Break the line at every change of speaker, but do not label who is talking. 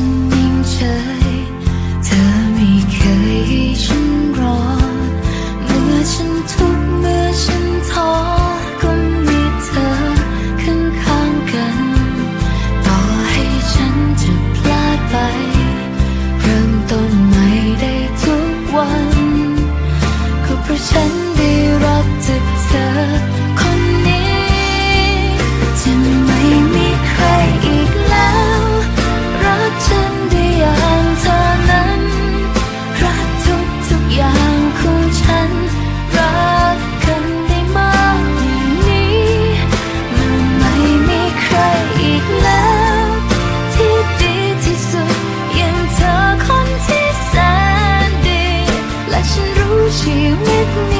ฉันนิ่งเฉเธอไม่เคยให้ฉันรอ เมื่อฉันทุกเมื่อฉันท้อก็มีเธอข้างข้กัน ต่อให้ฉันจะพลาดไป เริ่มต้นใม่ได้ทุกวัน ก็เพราะฉัน she with me?